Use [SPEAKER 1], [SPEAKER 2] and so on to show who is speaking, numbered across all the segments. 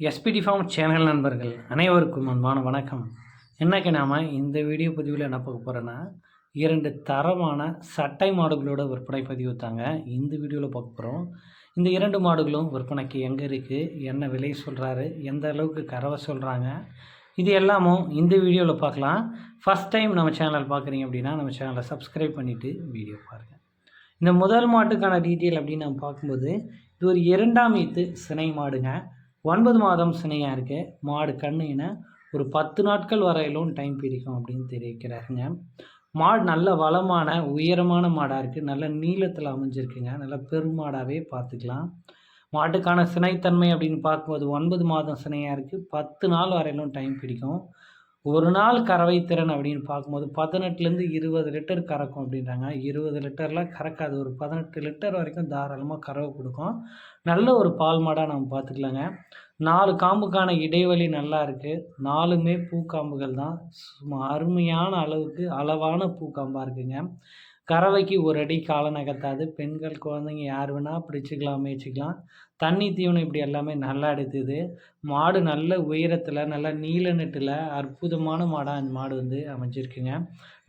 [SPEAKER 1] SPD form channel நண்பர்கள் அனைவருக்கும் அன்பான வணக்கம். என்னைக்கு நாம் இந்த வீடியோ பதிவில் என்ன பார்க்க போகிறோன்னா இரண்டு தரமான சட்டை மாடுகளோட விற்பனை பதிவு தாங்க இந்த வீடியோவில் பார்க்க போகிறோம் இந்த இரண்டு மாடுகளும் விற்பனைக்கு எங்கே இருக்குது என்ன விலை சொல்கிறாரு எந்த அளவுக்கு கறவை சொல்கிறாங்க இது எல்லாமும் இந்த வீடியோவில் பார்க்கலாம். ஃபஸ்ட் டைம் நம்ம சேனல் பார்க்குறீங்க அப்படின்னா நம்ம சேனலை சப்ஸ்கிரைப் பண்ணிவிட்டு வீடியோ பாருங்கள் இந்த முதல் மாட்டுக்கான டீட்டெயில் அப்படின்னு நம்ம பார்க்கும்போது இது ஒரு இரண்டாம் ஈத்து சினை மாடுங்க. ஒன்பது மாதம் சினையாக இருக்குது மாடு கண்ணுன ஒரு பத்து நாட்கள் வரையிலும் டைம் பிடிக்கும் அப்படின்னு தெரிவிக்கிறாருங்க. மாடு நல்ல வளமான உயரமான மாடாக இருக்குது நல்ல நீளத்தில் அமைஞ்சிருக்குங்க. நல்ல பெருமாடாகவே பார்த்துக்கலாம். மாட்டுக்கான சினைத்தன்மை அப்படின்னு பார்க்கும்போது ஒன்பது மாதம் சினையாக இருக்குது பத்து நாள் வரையிலும் டைம் பிடிக்கும். ஒரு நாள் கறவை திறன் அப்படின்னு பார்க்கும்போது பதினெட்டுலேருந்து இருபது லிட்டர் கறக்கும் அப்படின்றாங்க. இருபது லிட்டர்லாம் கறக்காது. ஒரு பதினெட்டு லிட்டர் வரைக்கும் தாராளமாக கறவை கொடுக்கும். நல்ல ஒரு பால் மாடாக நம்ம பார்த்துக்கலாங்க. நாலு காம்புக்கான இடைவெளி நல்லா இருக்குது நாலுமே பூக்காம்புகள் தான். சும்மா அருமையான அளவுக்கு அளவான பூக்காம்பாக இருக்குங்க. கறவைக்கு ஒரு அடி காலை நகர்த்தாது. பெண்கள் குழந்தைங்க யார் வேணால் பிடிச்சிக்கலாம் மேய்ச்சிக்கலாம். தண்ணி தீவனம் இப்படி எல்லாமே நல்லா எடுத்துது. மாடு நல்ல உயரத்தில் நல்ல நீல நெட்டில் அற்புதமான மாடாக அந்த மாடு வந்து அமைஞ்சிருக்குங்க.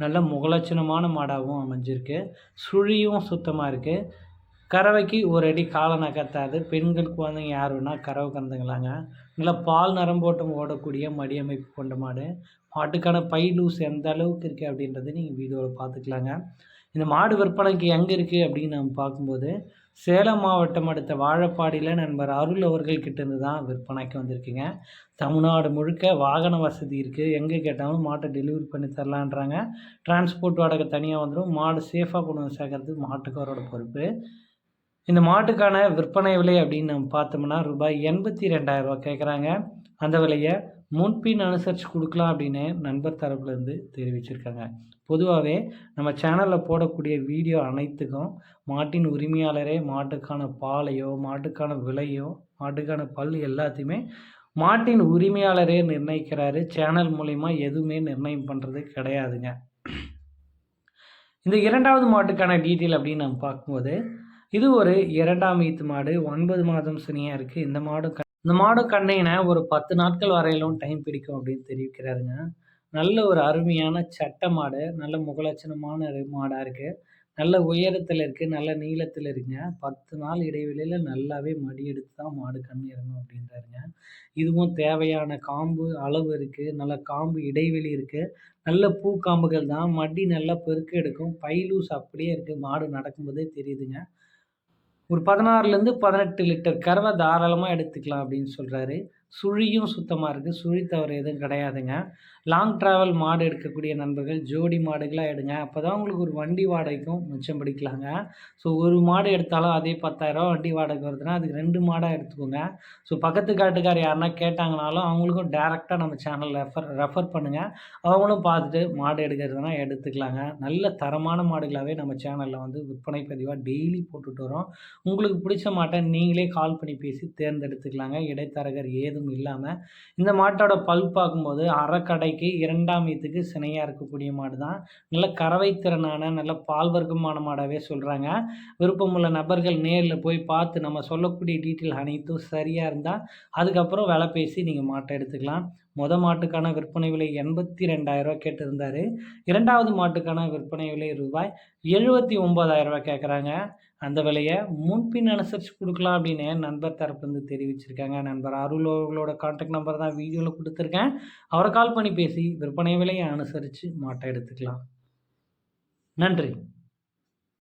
[SPEAKER 1] நல்ல முகலட்சணமான மாடாகவும் அமைஞ்சிருக்கு. சுழியும் சுத்தமாக இருக்குது கறவைக்கு ஒரு அடி காலை நகர்த்தாது. பெண்கள் குழந்தைங்க யார் வேணால் கறவை கறந்துங்களாங்க நல்லா பால் நரம்போட்டம் ஓடக்கூடிய மடி அமைப்பு கொண்ட மாடு. மாட்டுக்கான பை லூஸ் எந்த அளவுக்கு இருக்குது அப்படின்றத நீங்கள் வீடியோவில் பார்த்துக்கலாங்க. இந்த மாடு விற்பனைக்கு எங்கே இருக்குது அப்படின்னு நம்ம பார்க்கும்போது சேலம் மாவட்டம் அடுத்த வாழப்பாடியில் நண்பர் அருள் அவர்கள் கிட்டேருந்து தான் விற்பனைக்கு வந்திருக்குங்க. தமிழ்நாடு முழுக்க வாகன வசதி இருக்குது எங்கே கேட்டாலும் மாட்டை டெலிவரி பண்ணி தரலான்றாங்க. டிரான்ஸ்போர்ட் வாடகை தனியாக வந்துடும் மாடு சேஃபாக கொண்டு வந்து சேர்க்கறது மாட்டுக்காரோட பொறுப்பு. இந்த மாட்டுக்கான விற்பனை விலை அப்படின்னு நம்ம பார்த்தோம்னா ரூபாய் எண்பத்தி ரெண்டாயிரரூவா கேட்குறாங்க அந்த விலையை முன்பின் அனுசரித்து கொடுக்கலாம் அப்படின்னு நண்பர் தரப்புலேருந்து தெரிவிச்சிருக்காங்க. பொதுவாகவே நம்ம சேனலில் போடக்கூடிய வீடியோ அனைத்துக்கும் மாட்டின் உரிமையாளரே மாட்டுக்கான பாலையோ மாட்டுக்கான விலையோ மாட்டுக்கான பல் எல்லாத்தையுமே மாட்டின் உரிமையாளரே நிர்ணயிக்கிறாரு. சேனல் மூலிமா எதுவுமே நிர்ணயம் பண்ணுறது கிடையாதுங்க. இந்த இரண்டாவது மாட்டுக்கான டீட்டெயில் அப்படின்னு நம்ம பார்க்கும்போது இது ஒரு இரண்டாம் ஈத்து மாடு ஒன்பது மாதம் சனியாக இருக்குது இந்த மாடு இந்த மாடு கண்ணையின ஒரு பத்து நாட்கள் வரையிலும் டைம் பிடிக்கும் அப்படின்னு தெரிவிக்கிறாருங்க. நல்ல ஒரு அருமையான சட்டை மாடு நல்ல முகலட்சணமான மாடாக இருக்குது நல்ல உயரத்தில் இருக்குது நல்ல நீளத்தில் இருக்குங்க. பத்து நாள் இடைவெளியில் நல்லாவே மடி எடுத்து தான் மாடு கண் இறங்கும் அப்படின்றாருங்க. இதுவும் தேவையான காம்பு அளவு இருக்குது நல்ல காம்பு இடைவெளி இருக்குது நல்ல பூ காம்புகள் தான் மடி நல்லா பெருக்க எடுக்கும். பைலூஸ் அப்படியே இருக்குது மாடு நடக்கும்போதே தெரியுதுங்க. ஒரு பதினாறுலேருந்து பதினெட்டு லிட்டர் கறவை தாராளமாக எடுத்துக்கலாம் அப்படின்னு சொல்கிறாரு சுழியும் சுத்தமாக இருக்குது சுழி தவறு எதுவும் கிடையாதுங்க. லாங் ட்ராவல் மாடு எடுக்கக்கூடிய நண்பர்கள் ஜோடி மாடுகளாக எடுங்க. அப்போ தான் உங்களுக்கு ஒரு வண்டி வாடகைக்கும் மிச்சம் பிடிக்கலாங்க. ஸோ ஒரு மாடு எடுத்தாலும் அதே பத்தாயிரரூவா வண்டி வாடகை வருதுன்னா அதுக்கு ரெண்டு மாடாக எடுத்துக்கோங்க. ஸோ பக்கத்து காட்டுக்கார் யாருன்னா கேட்டாங்கனாலும் அவங்களுக்கும் டேரெக்டாக நம்ம சேனலில் ரெஃபர் ரெஃபர் பண்ணுங்கள் அவங்களும் பார்த்துட்டு மாடு எடுக்கிறதுனா எடுத்துக்கலாங்க. நல்ல தரமான மாடுகளாகவே நம்ம சேனலில் வந்து விற்பனை பதிவாக டெய்லி போட்டுட்டு வரோம். உங்களுக்கு பிடிச்ச மாட்டை நீங்களே கால் பண்ணி பேசி தேர்ந்தெடுத்துக்கலாங்க. இடைத்தரகர் ஏதும் எதுவும் இல்லாமல் இந்த மாட்டோட பல் பார்க்கும்போது அறக்கடைக்கு இரண்டாம் ஈத்துக்கு சினையாக இருக்கக்கூடிய மாடு தான் நல்ல கறவை திறனான நல்ல பால் வர்க்கமான மாடாகவே சொல்கிறாங்க விருப்பமுள்ள நபர்கள் நேரில் போய் பார்த்து நம்ம சொல்லக்கூடிய டீட்டெயில் அனைத்தும் சரியாக இருந்தால் அதுக்கப்புறம் விலை பேசி நீங்கள் மாட்டை எடுத்துக்கலாம். மொத மாட்டுக்கான விற்பனை விலை எண்பத்தி ரெண்டாயிரரூவா கேட்டிருந்தார். இரண்டாவது மாட்டுக்கான விற்பனை விலை ரூபாய் எழுபத்தி ஒம்பதாயிரரூவா கேட்குறாங்க அந்த விலையை முன்பின் அனுசரித்து கொடுக்கலாம் அப்படின்னு நண்பர் தரப்புலேருந்து தெரிவிச்சிருக்காங்க. நண்பர் அருள் அவர்களோட கான்டாக்ட் நம்பர் தான் வீடியோவில் கொடுத்துருக்கேன். அவரை கால் பண்ணி பேசி விற்பனை விலையை அனுசரித்து மாட்டை எடுத்துக்கலாம். நன்றி.